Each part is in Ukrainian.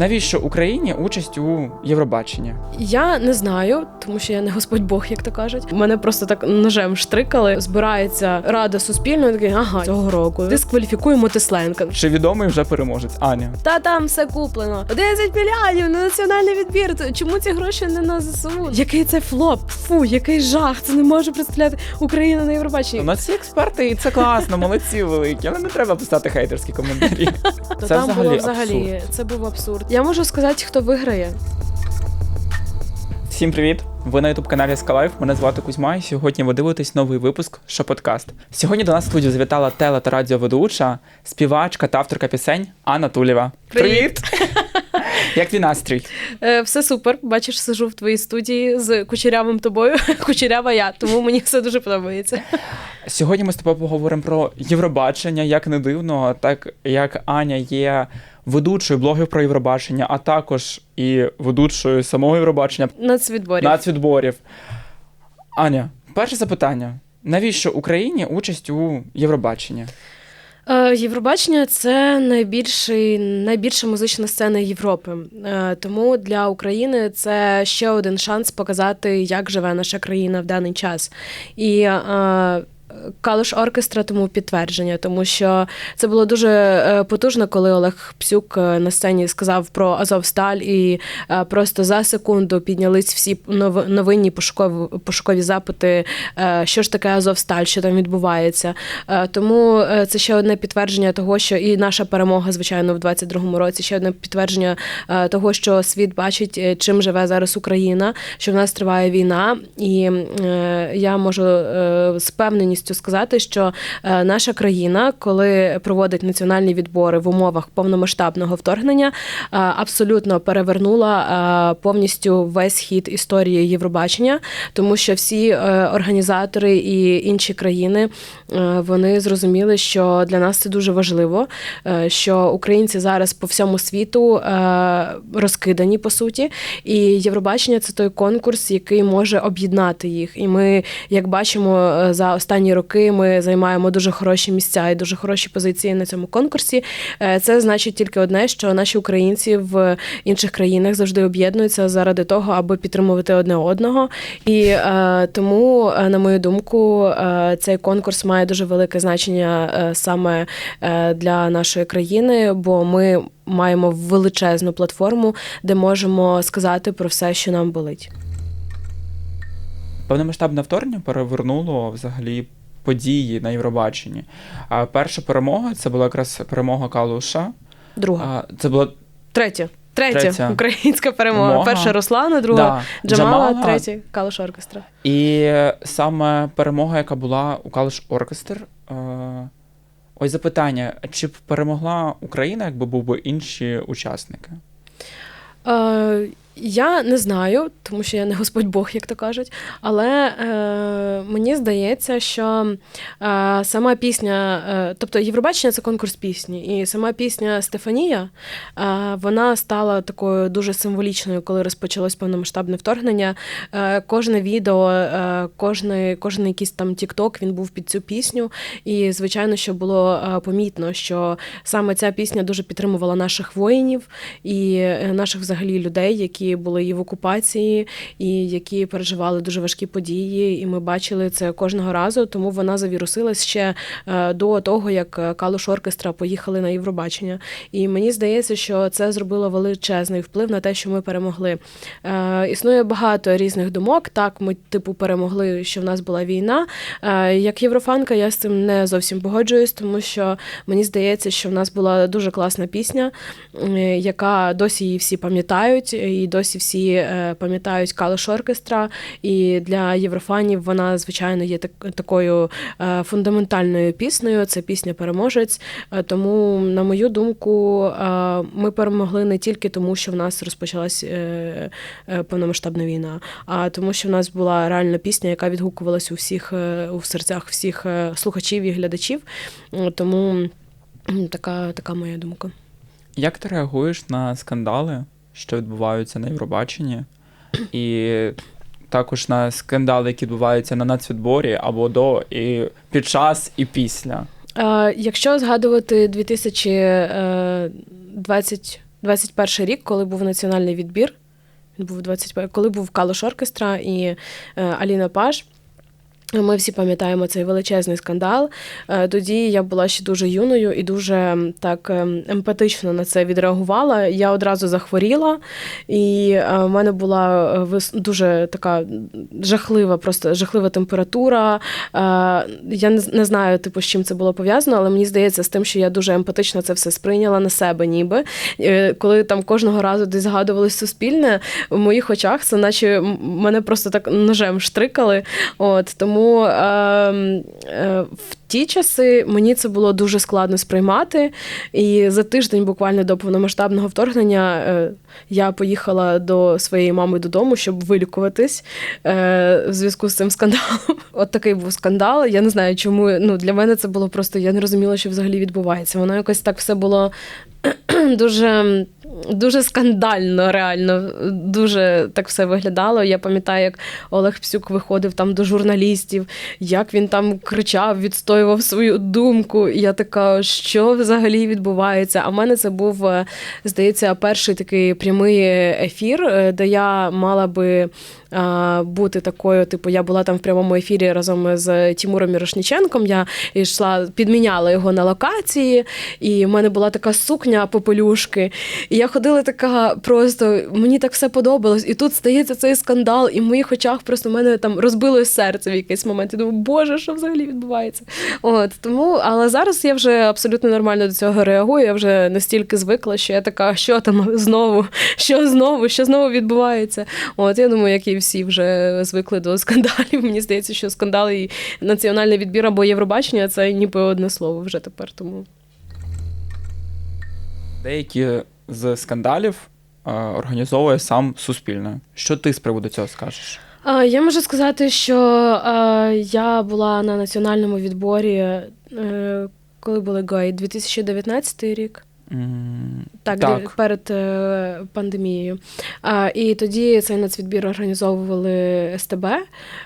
Навіщо Україні участь у Євробаченні? Я не знаю, тому що я не господь Бог, як то кажуть. Мене просто так ножем штрикали. Збирається рада суспільної, такий, ага, цього року дискваліфікуємо Тесленка. Чи відомий вже переможець? Аня. Та там все куплено. 11 мільйонів на національний відбір. Чому ці гроші не на ЗСУ? Який це флоп? Фу, який жах! Це не може представляти Україну на Євробаченні. У нас є експерти, і це класно, молодці великі, але не треба писати хейтерські коментарі. Це там взагалі було взагалі абсурд. це був абсурд. Я можу сказати, хто виграє. Всім привіт! Ви на ютуб каналі Скалайф. Мене звати Кузьма, і сьогодні ви дивитесь новий випуск Шоподкаст. Сьогодні до нас в студію завітала теле та радіоведуча, співачка та авторка пісень Анна Тулєва. Привіт! Як твій настрій? Е, все супер. Бачиш, сижу в твоїй студії з кучерявим тобою. Кучерява я, тому мені все дуже подобається. Сьогодні ми з тобою поговоримо про Євробачення, як не дивно, так як Аня є ведучою блогів про Євробачення, а також і ведучою самого Євробачення Нацвідборів. нацвідборів. Аня, перше запитання: навіщо Україні участь у Євробаченні? Е, Євробачення це найбільший, найбільша музична сцена Європи. Е, Тому для України це ще один шанс показати, як живе наша країна в даний час. І е, Калуш оркестра тому підтвердження, тому що це було дуже е, потужно, коли Олег Псюк е, на сцені сказав про Азовсталь, і е, просто за секунду піднялись всі нов- новинні пошукові, пошукові запити, що ж таке Азовсталь, що там відбувається. Тому це ще одне підтвердження того, що і наша перемога, звичайно, в 22-му році, ще одне підтвердження того, що світ бачить, чим живе зараз Україна, що в нас триває війна, і я можу з певненістю сказати, що е, наша країна, коли проводить національні відбори в умовах повномасштабного вторгнення, е, абсолютно перевернула е, повністю весь хід історії Євробачення, тому що всі організатори і інші країни вони зрозуміли, що для нас це дуже важливо, що українці зараз по всьому світу розкидані по суті, і Євробачення це той конкурс, який може об'єднати їх. І ми, як бачимо, за останні роки ми займаємо дуже хороші місця і дуже хороші позиції на цьому конкурсі. Е, Це значить тільки одне, що наші українці в інших країнах завжди об'єднуються заради того, аби підтримувати одне одного. І е, тому, е, на мою думку, цей конкурс має дуже велике значення саме для нашої країни, бо ми маємо величезну платформу, де можемо сказати про все, що нам болить. Повномасштабне вторгнення перевернуло взагалі події на Євробаченні. А перша перемога це була якраз перемога Калуша. Друга, А, це була третя. Третя, Третя. українська перемога. Перемога. Перша Руслана, друга да, Джамала, третя Калуш оркестра. І саме перемога, яка була у Калуш Оркестр. Е, ось запитання: чи б перемогла Україна, якби був би інші учасники? Е, я не знаю, тому що я не господь Бог, як то кажуть. Але е, мені здається, що е, сама пісня, е, тобто Євробачення це конкурс пісні, і сама пісня Стефанія е, вона стала такою дуже символічною, коли розпочалось повномасштабне вторгнення. Е, кожне відео, е, кожний, кожен якийсь там тікток він був під цю пісню. І звичайно, що було е, помітно, що саме ця пісня дуже підтримувала наших воїнів і е, наших взагалі людей, які були і в окупації, і які переживали дуже важкі події. І ми бачили це кожного разу. Тому вона завірусилась ще е, до того, як е, Калуш Оркестра поїхали на Євробачення. І мені здається, що це зробило величезний вплив на те, що ми перемогли. Е, Існує багато різних думок. Так, ми типу перемогли, що в нас була війна. Як єврофанка, я з цим не зовсім погоджуюсь, тому що мені здається, що в нас була дуже класна пісня, яка досі її всі пам'ятають, і досі всі е, пам'ятають Калош оркестра. І для єврофанів вона, звичайно, є так, такою е, фундаментальною піснею. Це пісня Переможець. Е, Тому, на мою думку, ми перемогли не тільки тому, що в нас розпочалась повномасштабна війна, а тому, що в нас була реальна пісня, яка відгукувалась у всіх у серцях всіх слухачів і глядачів. Тому така, така моя думка. Як ти реагуєш на скандали, що відбуваються на Євробаченні? І також на скандали, які відбуваються на нацвідборі або до, і під час, і після. Е, Якщо згадувати 2020 21 рік, коли був національний відбір. Він був 21, коли був Калош Оркестра і е, Аліна Паш. Ми всі пам'ятаємо цей величезний скандал. Е, Тоді я була ще дуже юною і дуже так ем, емпатично на це відреагувала. Я одразу захворіла, і е, в мене була е, дуже така жахлива, просто жахлива температура. Я не знаю, типу, з чим це було пов'язано, але мені здається, з тим, що я дуже емпатично це все сприйняла на себе, ніби. Коли там кожного разу десь згадувалось суспільне, в моїх очах це наче мене просто так ножем штрикали. От тому е, е, в ті часи мені це було дуже складно сприймати. І за тиждень, буквально до повномасштабного вторгнення, е, я поїхала до своєї мами додому, щоб вилікуватись е, в зв'язку з цим скандалом. От такий був скандал. Я не знаю, чому ну для мене це було просто. Я не розуміла, що взагалі відбувається. Воно якось так все було дуже. Дуже скандально, реально, дуже так все виглядало. Я пам'ятаю, як Олег Псюк виходив там до журналістів, як він там кричав, відстоював свою думку. І я така, що взагалі відбувається? А в мене це був, е, здається, перший такий прямий ефір, е, де я мала би а, бути такою. Типу, я була там в прямому ефірі разом з Тімуром Мірошніченком. Я йшла, підміняла його на локації, і в мене була така сукня попелюшки. І я ходила така просто, мені так все подобалось. І тут стається цей скандал, і в моїх очах просто в мене там розбилось серце в якийсь момент. Я думаю, боже, що взагалі відбувається? От тому, але зараз я вже абсолютно нормально до цього реагую. Я вже настільки звикла, що я така, що там знову, що знову, що знову відбувається. От я думаю, як і всі вже звикли до скандалів. Мені здається, що скандали і національний відбір або Євробачення це ніби одне слово вже тепер. Тому Деякі з скандалів е, організовує сам Суспільне. Що ти з приводу цього скажеш? А, Я можу сказати, що е, я була на національному відборі, е, коли були гай, 2019 рік. Так, Так. перед е, пандемією. А, і тоді цей нацвідбір організовували СТБ.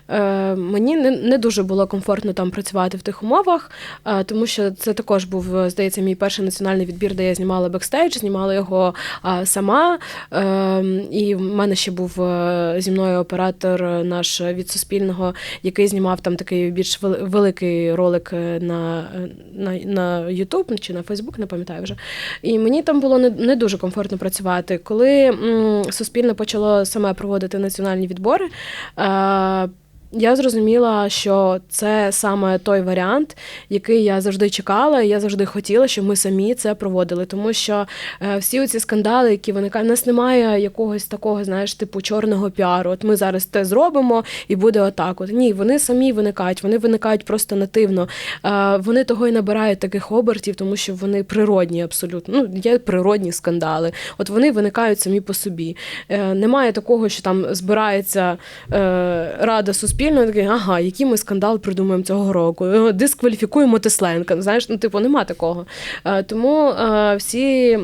Е, мені не, не дуже було комфортно там працювати в тих умовах, е, тому що це також був, е, здається, мій перший національний відбір, де я знімала бекстейдж, знімала його а, сама. Е, і в мене ще був е, зі мною оператор е, наш від Суспільного, який знімав там такий більш великий ролик е, на, на, на YouTube чи на Facebook, не пам'ятаю вже. І мені там було не, не дуже комфортно працювати. Коли м, Суспільне почало саме проводити національні відбори, е, я зрозуміла, що це саме той варіант, який я завжди чекала, і я завжди хотіла, щоб ми самі це проводили. Тому що е, всі ці скандали, які виникають, у нас немає якогось такого, знаєш, типу чорного піару. От ми зараз те зробимо і буде отак. От ні, вони самі виникають, вони виникають просто нативно. Е, Вони того і набирають таких обертів, тому що вони природні абсолютно. Ну, є природні скандали. От вони виникають самі по собі. Е, Немає такого, що там збирається рада суспільна, і такий, ага, який ми скандал придумаємо цього року. Дискваліфікуємо Тесленка. Знаєш, ну типу, нема такого. Е, Тому е, всі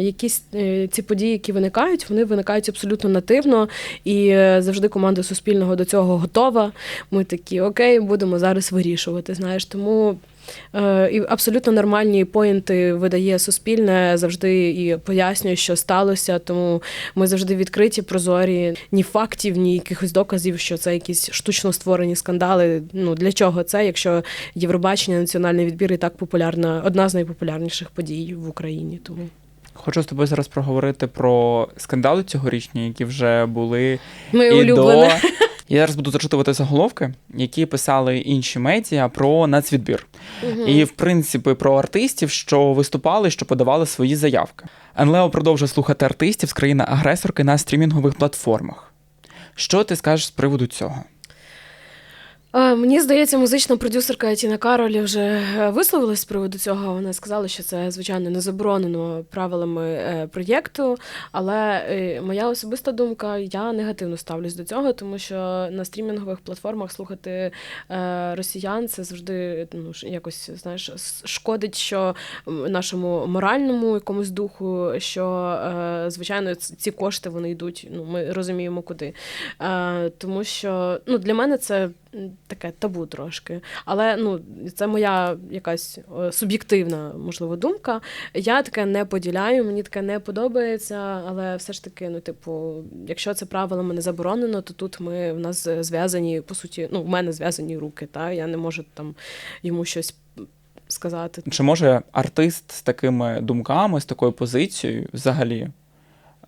якісь е, ці події, які виникають, вони виникають абсолютно нативно, і завжди команда Суспільного до цього готова. Ми такі, окей, будемо зараз вирішувати. Знаєш, тому. Е, І абсолютно нормальні поінти видає суспільне завжди і пояснює, що сталося. Тому ми завжди відкриті, прозорі, ні фактів, ні якихось доказів, що це якісь штучно створені скандали. Ну для чого це, якщо Євробачення, національний відбір і так популярна, одна з найпопулярніших подій в Україні. Тому Хочу з тобою зараз проговорити про скандали цьогорічні, які вже були ми і улюблені. до. Я зараз буду зачитувати заголовки, які писали інші медіа про нацвідбір. І, в принципі, про артистів, що виступали, що подавали свої заявки. Енлео продовжує слухати артистів з країни-агресорки на стрімінгових платформах. Що ти скажеш з приводу цього? А, Мені здається, музична продюсерка Тіна Каролі вже е, висловилась з приводу цього. Вона сказала, що це звичайно не заборонено правилами е, проєкту. Але е, моя особиста думка, я негативно ставлюсь до цього, тому що на стрімінгових платформах слухати е, росіян це завжди ну якось знаєш шкодить, що нашому моральному якомусь духу, що е, звичайно ці кошти вони йдуть. Ну ми розуміємо куди. Е, Тому що ну для мене це таке табу трошки. Але ну, це моя якась е, суб'єктивна, можливо, думка. Я таке не поділяю, мені таке не подобається, але все ж таки, ну, типу, якщо це правилами не заборонено, то тут ми в нас зв'язані, по суті, ну, в мене зв'язані руки, та я не можу там йому щось сказати. Чи може артист з такими думками, з такою позицією взагалі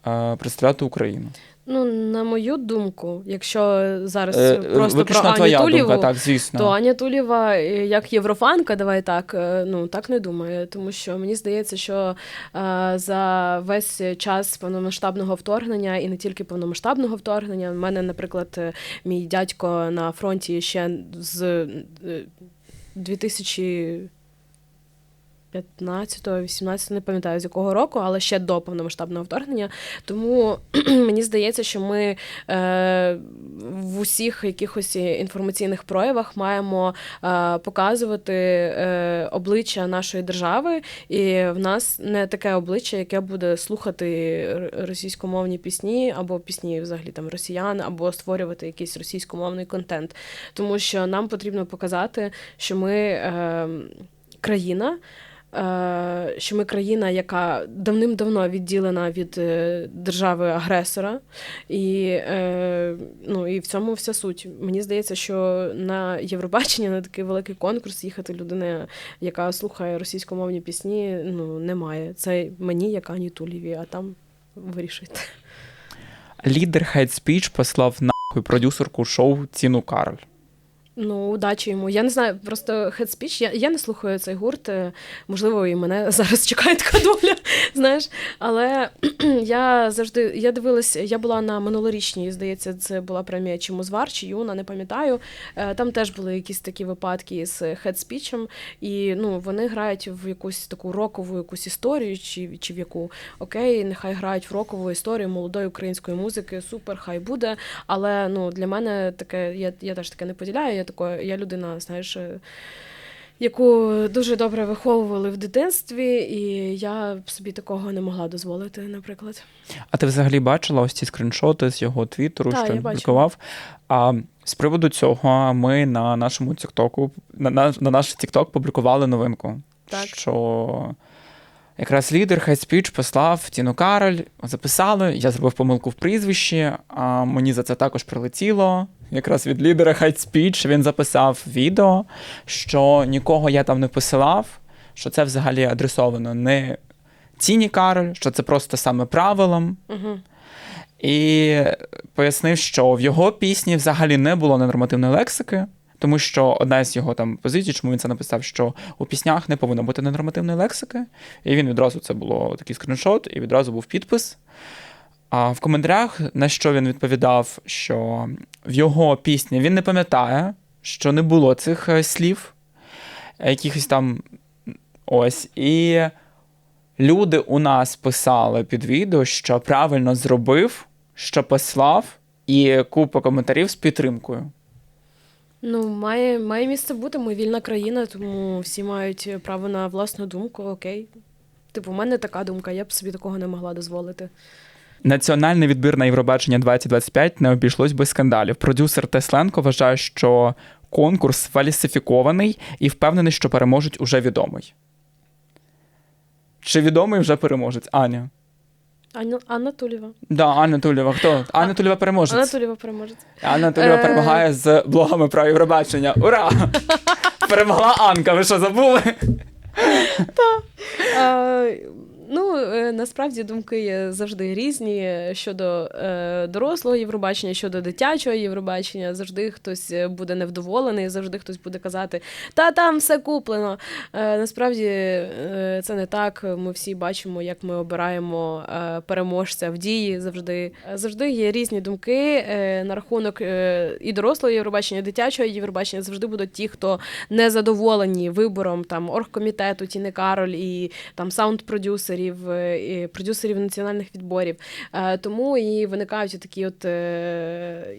е, представляти Україну? Ну, на мою думку, якщо зараз Е, просто про Аню твоя Тулєву, думка, так, звісно. то Аня Тулєва, е, як єврофанка, давай так, е, ну так не думає. Тому що мені здається, що е, за весь час повномасштабного вторгнення, і не тільки повномасштабного вторгнення, в мене, наприклад, е, мій дядько на фронті ще з е, 2000 15-го, 18 не пам'ятаю з якого року, але ще до повномасштабного вторгнення. Тому мені здається, що ми е, в усіх якихось інформаційних проявах маємо е, показувати е, обличчя нашої держави, і в нас не таке обличчя, яке буде слухати російськомовні пісні або пісні взагалі там росіян, або створювати якийсь російськомовний контент. Тому що нам потрібно показати, що ми е, країна. Е, Що ми країна, яка давним-давно відділена від е, держави-агресора, і, е, ну, і в цьому вся суть. Мені здається, що на Євробачення на такий великий конкурс їхати людина, яка слухає російськомовні пісні, ну немає. Це мені, як Ані Тулєві, а там вирішуйте. Лідер Hate Speech послав нахуй продюсерку шоу Ціну Кароль. Ну, удачі йому. Я не знаю, просто Head Speech, я, я не слухаю цей гурт. е, Можливо, і мене зараз чекає така доля, знаєш. Але я завжди я дивилась, я була на минулорічній, здається, це була премія чи Музвар, чи Юна, не пам'ятаю. Е, Там теж були якісь такі випадки з Head Speech, і ну, вони грають в якусь таку рокову якусь історію, чи, чи в яку окей, нехай грають в рокову історію молодої української музики, супер, хай буде. Але ну, для мене таке, я, я теж таке не поділяю. Я тако, я людина, знаєш, е, яку дуже добре виховували в дитинстві, і я собі такого не могла дозволити, наприклад. А ти взагалі бачила ось ці скріншоти з його твіттеру, що він публікував? А з приводу цього ми на нашому Тіктоку, на, на, на наш Тікток публікували новинку. Так. Що якраз лідер Speech послав Тіну Кароль, записали, я зробив помилку в прізвищі, а мені за це також прилетіло. Якраз від лідера Hate Speech він записав відео, що нікого я там не посилав, що це взагалі адресовано не Тіні Кароль, що це просто саме правилам. Угу. І пояснив, що в його пісні взагалі не було ненормативної лексики, тому що одна з його там позицій, чому він це написав, що у піснях не повинно бути ненормативної лексики. І він відразу це було такий скріншот, і відразу був підпис. А в коментарях, на що він відповідав, що в його пісні він не пам'ятає, що не було цих е, слів, е, якихось там ось. І люди у нас писали під відео, що правильно зробив, що послав, і купа коментарів з підтримкою. Ну, має, має місце бути. Ми вільна країна, тому всі мають право на власну думку. Окей. Типу, у мене така думка, я б собі такого не могла дозволити. Національний відбір на Євробачення 2025 не обійшлось без скандалів. Продюсер Тесленко вважає, що конкурс фальсифікований і впевнений, що переможець уже відомий. Чи відомий вже переможець? Аня. Анна, Анна Тулєва. Да, Анна Тулєва. Хто? Анна Тулєва переможець. Анна Тулєва переможець. Анна Тулєва Е. перемагає з блогами про Євробачення. Ура! Перемогла Анка, ви що забули? Е, ну, е, насправді думки завжди різні щодо е, дорослого Євробачення, щодо дитячого Євробачення. Завжди хтось е, буде невдоволений, завжди хтось буде казати, та там все куплено. Е, насправді е, це не так. Ми всі бачимо, як ми обираємо е, переможця в дії. Завжди Е, завжди є різні думки е, на рахунок е, і дорослого Євробачення, і дитячого Євробачення. Завжди будуть ті, хто не задоволені вибором там оргкомітету Тіни Кароль і там саунд-продюсерів, е, і продюсерів національних відборів. Е, Тому і виникають такі от. е,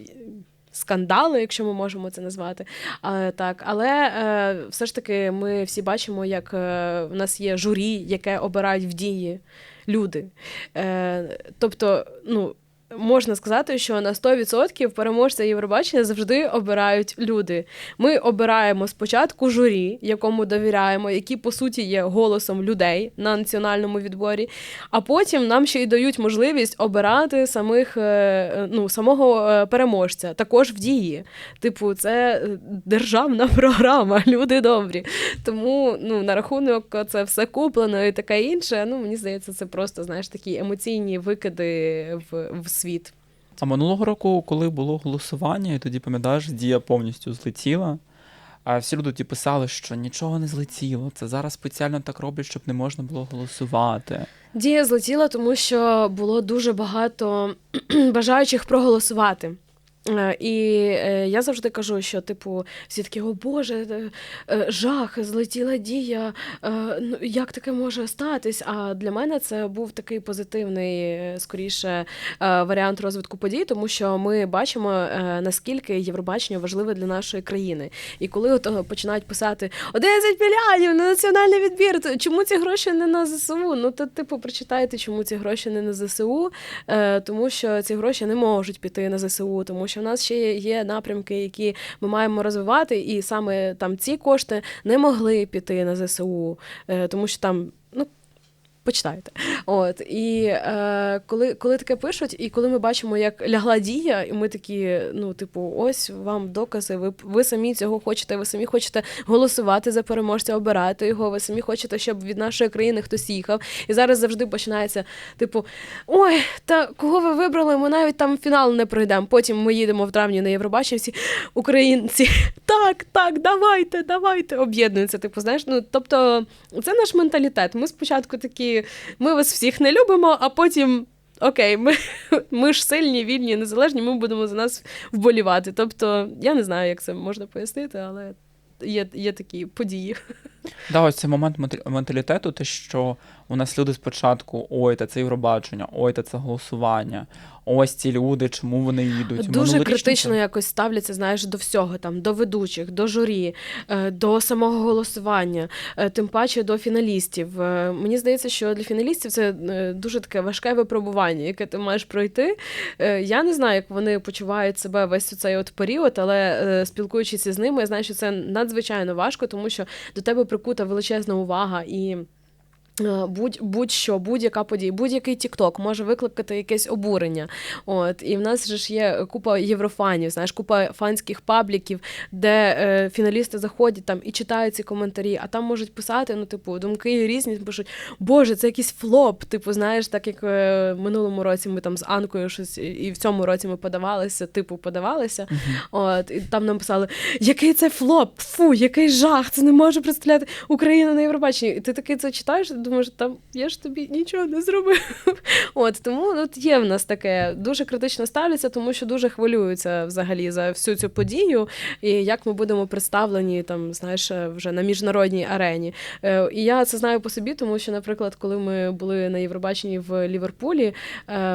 Скандали, якщо ми можемо це назвати, а, так, але е, все ж таки ми всі бачимо, як е, в нас є журі, яке обирають в дії люди. Е, тобто, ну можна сказати, що на 100% переможця Євробачення завжди обирають люди. Ми обираємо спочатку журі, якому довіряємо, які по суті є голосом людей на національному відборі. А потім нам ще й дають можливість обирати самих е, ну, самого е, переможця, також в дії. Типу, це е, державна програма, люди добрі. Тому ну, на рахунок це все куплено і таке інше. Ну мені здається, це просто знаєш такі емоційні викиди в, в світ. А минулого року, коли було голосування, і тоді пам'ятаєш, дія повністю злетіла. А всі люди ті писали, що нічого не злетіло. Це зараз спеціально так роблять, щоб не можна було голосувати. Дія злетіла, тому що було дуже багато бажаючих проголосувати. Е, І е, я завжди кажу, що типу всі такі, о Боже, е, жах, злетіла дія. Ну як таке може статись? А для мене це був такий позитивний, скоріше, варіант розвитку подій, тому що ми бачимо наскільки Євробачення важливе для нашої країни. І коли от починають писати 11 мільйонів на національний відбір, то чому ці гроші не на ЗСУ? Ну то типу прочитайте, чому ці гроші не на ЗСУ, тому що ці гроші не можуть піти на ЗСУ, тому що в нас ще є- напрямки, які ми маємо розвивати, і саме там ці кошти не могли піти на ЗСУ, е, тому що там, ну. Почитайте. От і е, коли, коли таке пишуть, і коли ми бачимо, як лягла дія, і ми такі, ну, типу, ось вам докази, ви, ви самі цього хочете, ви самі хочете голосувати за переможця, обирати його, ви самі хочете, щоб від нашої країни хтось їхав. І зараз завжди починається, типу, ой, та кого ви вибрали? Ми навіть там фінал не пройдемо. Потім ми їдемо в травні на Євробачення, всі українці. Так, так, давайте, давайте. Об'єднуються. Типу, знаєш, ну тобто, це наш менталітет. Ми спочатку такі, ми вас всіх не любимо, а потім. Окей, ми, ми ж сильні, вільні, незалежні, ми будемо за нас вболівати. Тобто, я не знаю, як це можна пояснити, але є, є такі події. Да, ось цей момент менталітету, те, що у нас люди спочатку, ой, та це Євробачення, ой, та це голосування, ось ці люди, чому вони їдуть. Дуже критично якось ставляться, знаєш, до всього там, до ведучих, до журі, е, до самого голосування, е, тим паче до фіналістів. Е, Мені здається, що для фіналістів це дуже таке важке випробування, яке ти маєш пройти. Я не знаю, як вони почувають себе весь цей от період, але спілкуючись з ними, я знаю, що це надзвичайно важко, тому що до тебе прикута величезна увага і. Е, Будь, будь-що, будь-яка подія, будь-який тікток може викликати якесь обурення. От і в нас же ж є купа єврофанів, знаєш, купа фанських пабліків, де е, фіналісти заходять там і читають ці коментарі, а там можуть писати, ну, типу, думки різні, пишуть, Боже, це якийсь флоп. Типу, знаєш, так як е, в минулому році ми там з Анкою щось, і- в цьому році ми подавалися, типу, подавалися. От, і там нам писали, який це флоп, фу, який жах, це не може представляти Україну на Євробаченні. І ти такий це читаєш, думаєш, там я ж тобі нічого не зробив. От тому от є в нас таке дуже критично ставляться, тому що дуже хвилюються взагалі за всю цю подію, і як ми будемо представлені там, знаєш, вже на міжнародній арені. Е, І я це знаю по собі, тому що, наприклад, коли ми були на Євробаченні в Ліверпулі, е,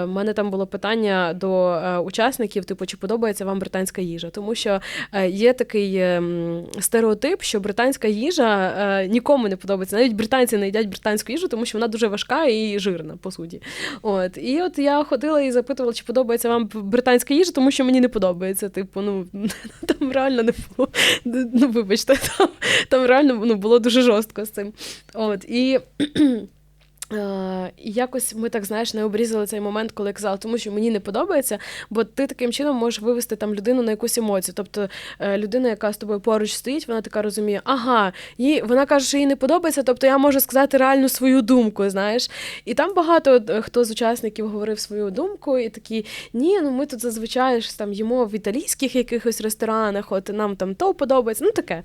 в мене там було питання до е, учасників: типу, чи подобається вам британська їжа? Тому що є такий ем, стереотип, що британська їжа нікому не подобається. Навіть британці не їдять британську їжу, тому що вона дуже важка і жирна, по суті. От і от я ходила і запитувала, чи подобається вам британська їжа, тому що мені не подобається. Типу, ну там реально не було. Ну, вибачте, там, там реально ну, було дуже жорстко з цим. От і. Е, І якось ми так знаєш не обрізали цей момент, коли я казала, тому що мені не подобається, бо ти таким чином можеш вивести там людину на якусь емоцію. Тобто е, людина, яка з тобою поруч стоїть, вона така розуміє, ага, їй вона каже, що їй не подобається, тобто я можу сказати реальну свою думку, знаєш. І там багато е, хто з учасників говорив свою думку, і такі, ні, ну ми тут зазвичай ж там їмо в італійських якихось ресторанах, от нам там то подобається, ну таке.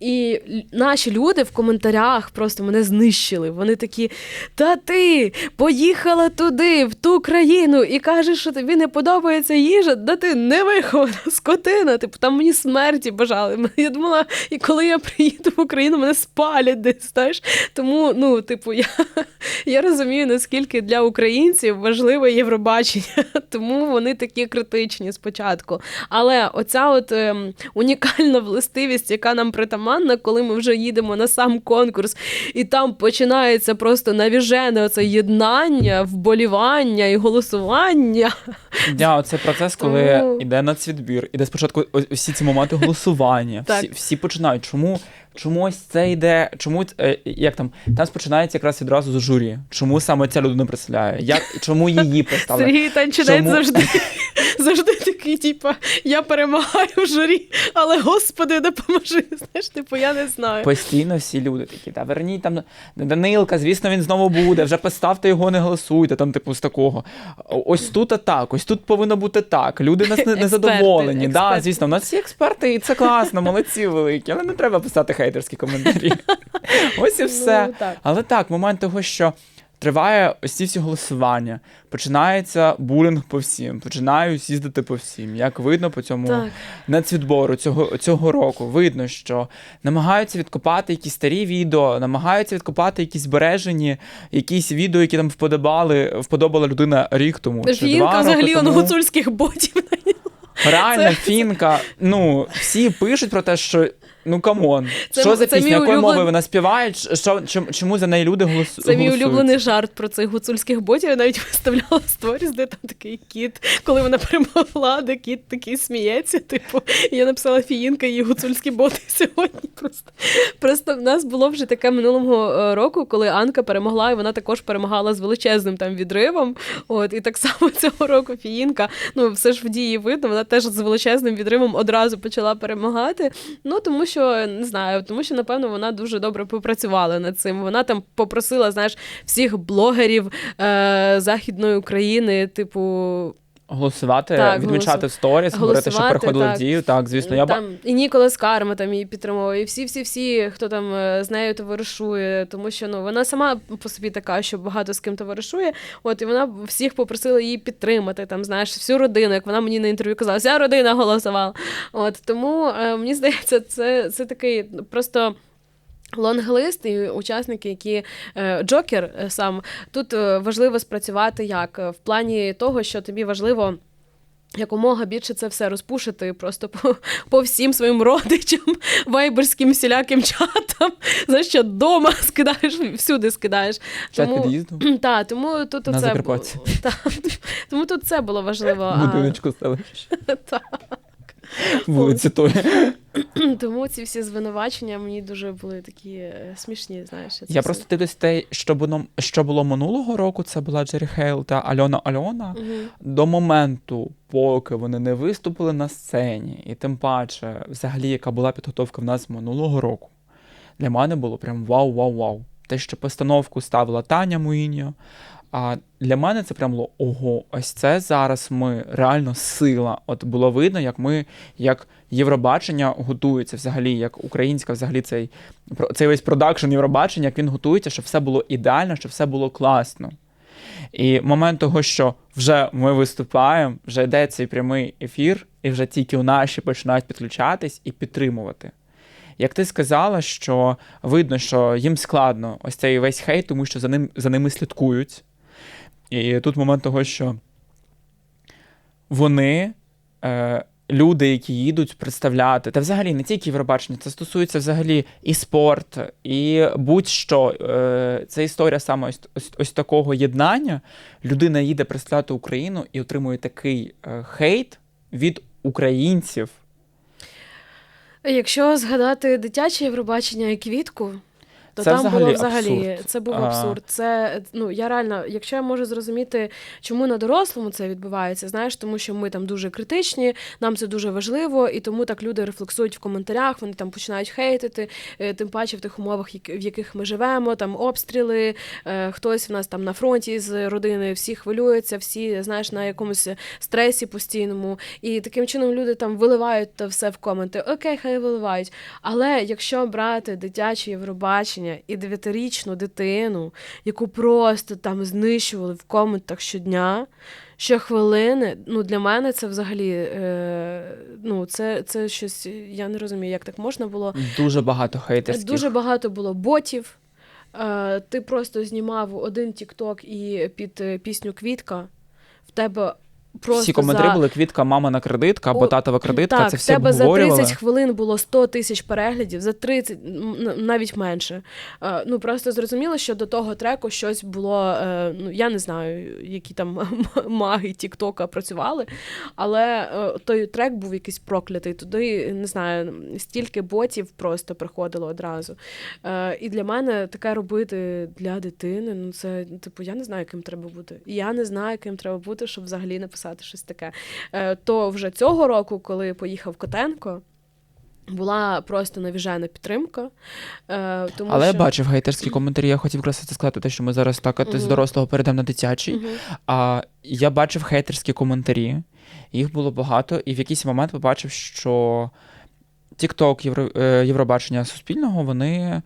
І наші люди в коментарях просто мене знищили. Вони такі: Та ти поїхала туди, в ту країну, і кажеш, що тобі не подобається їжа, да ти не вихована скотина. Типу, там мені смерті бажали. Я думала, і коли я приїду в Україну, мене спалять десь. Знаєш? Тому, ну, типу, я, я розумію, наскільки для українців важливе Євробачення, тому вони такі критичні спочатку. Але оця от ем, унікальна властивість, яка нам притаманна, коли ми вже їдемо на сам конкурс, і там починається просто навіжене оце єднання, вболівання і голосування. Да, це процес, коли йде нацвідбір, іде спочатку всі ці моменти голосування. Всі, всі починають. Чому, чому ось це йде? Чому е, як там? Там починається якраз відразу з журі. Чому саме ця людина представляє? Як чому її представили? Сергій Танчинець Чому? завжди, завжди такий, типу, я перемагаю в журі, але господи, допоможи. Знаєш, типу, я не знаю. Постійно всі люди такі, та верніть там Данилка, звісно, він знову буде. Вже поставте його, не голосуйте. Там, типу, з такого. Ось тут а так, ось тут повинно бути так. Люди нас не, не задоволені. Да, звісно, у нас всі експерти, і це класно, молодці великі, але не треба писати хейтерські коментарі. Ось і все. Ну, так. Але так, момент того, що триває ось ці всі голосування, починається булінг по всім, починають їздити по всім. Як видно по цьому Так. нацвідбору цього, цього року, видно, що намагаються відкопати якісь старі відео, намагаються відкопати якісь збережені, якісь відео, які там вподобали, вподобала людина рік тому. чи два Фінка взагалі он тому. гуцульських ботів. Реально, Це- фінка. Ну, всі пишуть про те, що. Ну камон, Це- що за це пісня, мій якою улюблен- мовою вона співає? Ч- Що, чому, чому за неї люди голосу- Це мій голосують? улюблений жарт про цих гуцульських ботів. Я навіть виставляла сторіс, де там такий кіт, коли вона перемогла, де кіт такий сміється. Типу, і я написала фіїнка і гуцульські боти сьогодні. Просто просто в нас було вже таке минулого е, року, коли Анка перемогла, і вона також перемагала з величезним там відривом. От і так само цього року фіїнка. Ну все ж в дії видно, вона теж з величезним відривом одразу почала перемагати. Ну тому що не знаю, тому що напевно вона дуже добре попрацювала над цим. Вона там попросила, знаєш, всіх блогерів е- західної України, типу. Голосувати, Так, відмічати в сторіс, говорити, що так. в дію. Так, звісно, я там і Ніколас Карма там її підтримував, і всі, всі, всі, хто там е, з нею товаришує, тому що ну вона сама по собі така, що багато з ким товаришує. От і вона всіх попросила її підтримати. Там знаєш всю родину, як вона мені на інтерв'ю казала, вся родина голосувала. От тому е, мені здається, це, це такий просто. Лонглист і учасники, які е, Джокер е, сам тут е, важливо спрацювати як в плані того, що тобі важливо. Якомога більше це все розпушити просто по, по всім своїм родичам, вайберським всіляким чатам, за що дома скидаєш, всюди скидаєш. чат під'їзду. Та, тому тут На це та, тому тут це було важливо. А, Будиночку селища. та. Вулиці тої. Тому ці всі звинувачення мені дуже були такі е, смішні, знаєш. Я просто дивлюсь те, що було, що було минулого року. Це була Джері Хейл та Альона Альона. Мгм. До моменту, поки вони не виступили на сцені, і тим паче, взагалі, яка була підготовка в нас минулого року, для мене було прям вау-вау-вау. Те, що постановку ставила Таня Муїньо. А для мене це прям було ого, ось це зараз ми реально сила. От було видно, як ми, як Євробачення готується взагалі, як українська, взагалі цей, цей весь продакшн Євробачення, як він готується, щоб все було ідеально, щоб все було класно. І момент того, що вже ми виступаємо, вже йде цей прямий ефір, і вже тільки наші починають підключатись і підтримувати. Як ти сказала, що видно, що їм складно ось цей весь хейт, тому що за, ним, за ними слідкують. І тут момент того, що вони, е, люди, які їдуть представляти, та взагалі не тільки Євробачення, це стосується взагалі і спорт, і будь-що. Е, це історія саме ось, ось, ось такого єднання. Людина їде представляти Україну і отримує такий е, хейт від українців. Якщо згадати дитяче Євробачення і квітку, то Це там взагалі було взагалі абсурд. це був А. абсурд. Це ну я реально, якщо я можу зрозуміти, чому на дорослому це відбувається, знаєш, тому що ми там дуже критичні, нам це дуже важливо, і тому так люди рефлексують в коментарях, вони там починають хейтити, е, тим паче в тих умовах, в яких ми живемо, там обстріли, е, хтось в нас там на фронті з родини, всі хвилюються, всі знаєш на якомусь стресі постійному. І таким чином люди там виливають все в коменти. Окей, хай виливають. Але якщо брати дитяче Євробачення і дев'ятирічну дитину, яку просто там знищували в коментах щодня. Щохвилини, ну для мене це взагалі е, ну, це, це щось. Я не розумію, як так можна було. Дуже багато хейтерських. Дуже багато було ботів. Е, ти просто знімав один тікток і під е, пісню Квітка. В тебе просто Всі коментарі за... були квітка, мамина кредитка або О, татова кредитка. Так, це в всі тебе за 30 хвилин було 100 тисяч переглядів, за 30, навіть менше. Е, Ну просто зрозуміло, що до того треку щось було. е, Ну я не знаю, які там маги Тіктока працювали, але е, той трек був якийсь проклятий. Туди не знаю, стільки ботів просто приходило одразу. І для мене таке робити для дитини. Ну це типу, я не знаю, ким треба бути. Я не знаю, ким треба бути, щоб взагалі написати щось таке. Е, То вже цього року, коли поїхав Котенко. Була просто навіжена підтримка. Е, тому Але що... я бачив гейтерські коментарі. Я хотів якраз це сказати, те, що ми зараз так от з дорослого перейдемо на дитячий. Мгм. А я бачив хейтерські коментарі, їх було багато, і в якийсь момент побачив, що TikTok, Євро, е, Євробачення Суспільного, вони.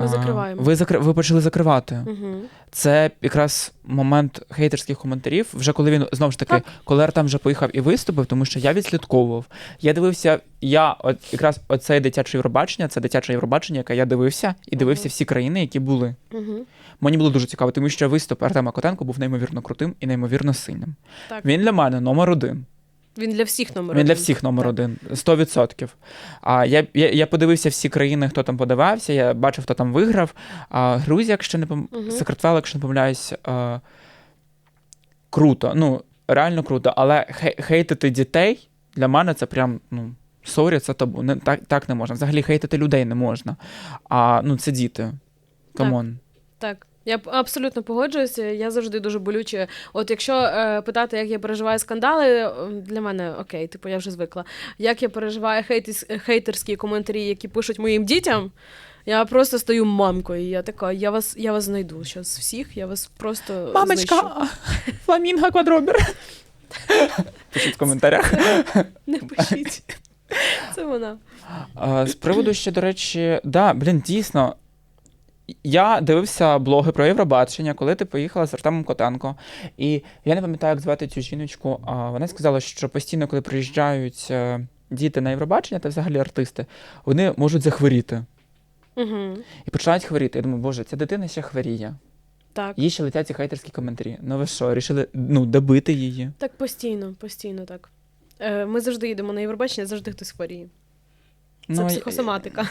Ми закриваємо. Ви, закри... ви почали закривати. Мгм. Це якраз момент хейтерських коментарів, вже коли він знову ж таки, Так. коли Артем вже поїхав і виступив, тому що я відслідковував. Я дивився, я от якраз оце дитяче Євробачення, це дитяче Євробачення, яке я дивився, і дивився всі країни, які були. Мгм. Мені було дуже цікаво, тому що виступ Артема Котенко був неймовірно крутим і неймовірно сильним. Так. Він для мене номер один. Він для всіх номер Він для всіх номер Так. один. 100%. А я, я, я подивився всі країни, хто там подавався, я бачив, хто там виграв. А, Грузія, якщо не пом... Мгм. Сакартвел, якщо не помиляюсь, а, круто. Ну, реально круто. Але хей- хейтити дітей для мене це прям, ну. Сорі, це табу. Не, так, так не можна. Взагалі хейтити людей не можна. А ну це діти. Камон. Так. Я абсолютно погоджуюся. Я завжди дуже болюче. От якщо е, питати, як я переживаю скандали, для мене окей, типу я вже звикла. Як я переживаю хейтис, хейтерські коментарі, які пишуть моїм дітям, я просто стою мамкою. І я така, я вас, я вас знайду зараз всіх, я вас просто знищу. Мамочка, фламінго квадробер. Пишіть в коментарях. Не пишіть. Це вона. З приводу ще, до речі, да, блін, дійсно. Я дивився блоги про Євробачення, коли ти поїхала з Артемом Котенко. І я не пам'ятаю, як звати цю жіночку. А вона сказала, що постійно, коли приїжджають е, діти на Євробачення та взагалі артисти, вони можуть захворіти. Угу. І починають хворіти. Я думаю, боже, ця дитина ще хворіє. Так. Їй ще летять ці хейтерські коментарі. Ну ви що, рішили ну, добити її? Так постійно, постійно так. Е, Ми завжди їдемо на Євробачення, завжди хтось хворіє. Це Ну, психосоматика.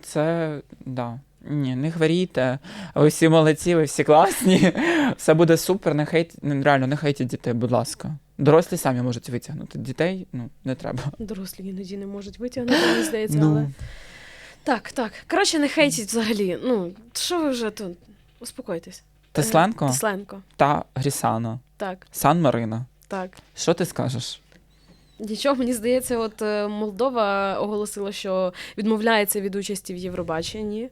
Це да. Ні, не хворійте. Ви всі молодці, ви всі класні. Все буде супер. Не хейт, ну, реально, не хейтіть дітей, будь ласка. Дорослі самі можуть витягнути. Дітей ну, не треба. Дорослі іноді не можуть витягнути, мені здається, Ну. але. Так, так. Коротше, не хейтіть взагалі. Ну, що ви вже тут? Успокойтесь. Тесленко Тесленко. та Грісана. Так, Сан Марина. так. Що ти скажеш? Нічого, мені здається, от е, Молдова оголосила, що відмовляється від участі в Євробаченні.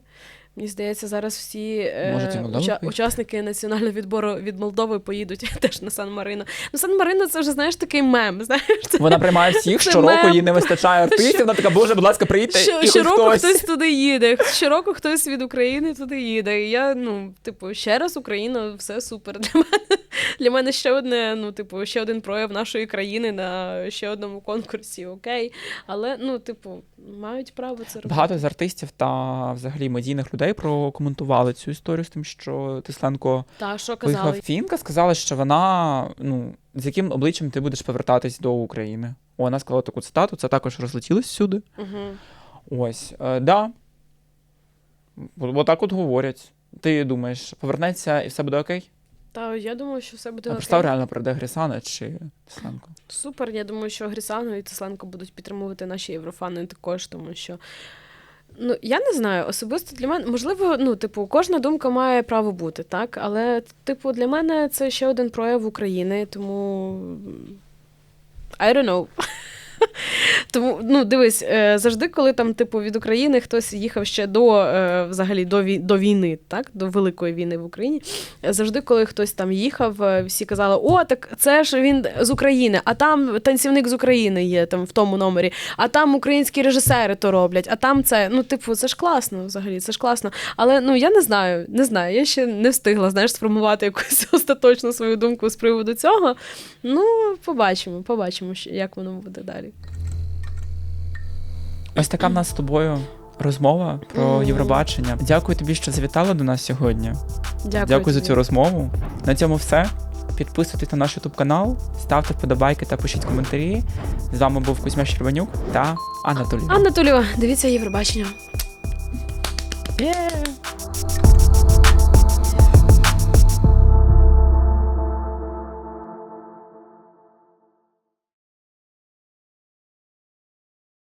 Мені здається, зараз всі е, уча- учасники національного відбору від Молдови поїдуть теж на Сан Марино. Ну, Сан Марино це вже знаєш такий мем. Знаєш, це Вона приймає всіх, Це щороку мем. їй не вистачає артистів. Вона така, боже, будь ласка, приїдьте. Що, і щороку хтось. хтось туди їде. Щороку хтось від України туди їде. І я, ну, типу, ще раз Україна, все супер. Для мене для мене ще одне, ну, типу, ще один прояв нашої країни на ще одному конкурсі, окей. Але, ну, типу, мають право це робити. Багато з артистів та взагалі медійних людей прокоментували цю історію з тим, що Тесленко Та що казали? Фінка, сказала, що вона, ну, з яким обличчям ти будеш повертатись до України. О, вона сказала таку цитату, це також розлетілось всюди. Угу. Ось, е, да. Бо бо так от говорять. Ти думаєш, повернеться і все буде окей? Та я думаю, що все буде А представ реально прийде Грісана чи Тесленко. Супер. Я думаю, що Грісану і Тесленко будуть підтримувати наші єврофани також, тому що. Ну, я не знаю, особисто для мене, можливо, ну, типу, кожна думка має право бути, так? Але, типу, для мене це ще один прояв України, тому. I don't know. Тому, ну, дивись, е, завжди, коли там, типу, від України хтось їхав ще до е, взагалі до, до війни, так, до Великої війни в Україні. Завжди, коли хтось там їхав, е, всі казали: О, так це ж він з України, а там танцівник з України є там в тому номері, а там українські режисери то роблять, а там це. Ну, типу, це ж класно взагалі, це ж класно. Але ну я не знаю, не знаю. Я ще не встигла знаєш, сформувати якусь остаточну свою думку з приводу цього. Ну, побачимо, побачимо, як воно буде далі. Ось така в нас з тобою розмова про Євробачення. Дякую тобі, що завітала до нас сьогодні. Дякую, Дякую за цю розмову. На цьому все. Підписуйтесь на наш YouTube канал, ставте вподобайки та пишіть коментарі. З вами був Кузьма Щербанюк та Анатолій. Анатолію, дивіться Євробачення. Yeah.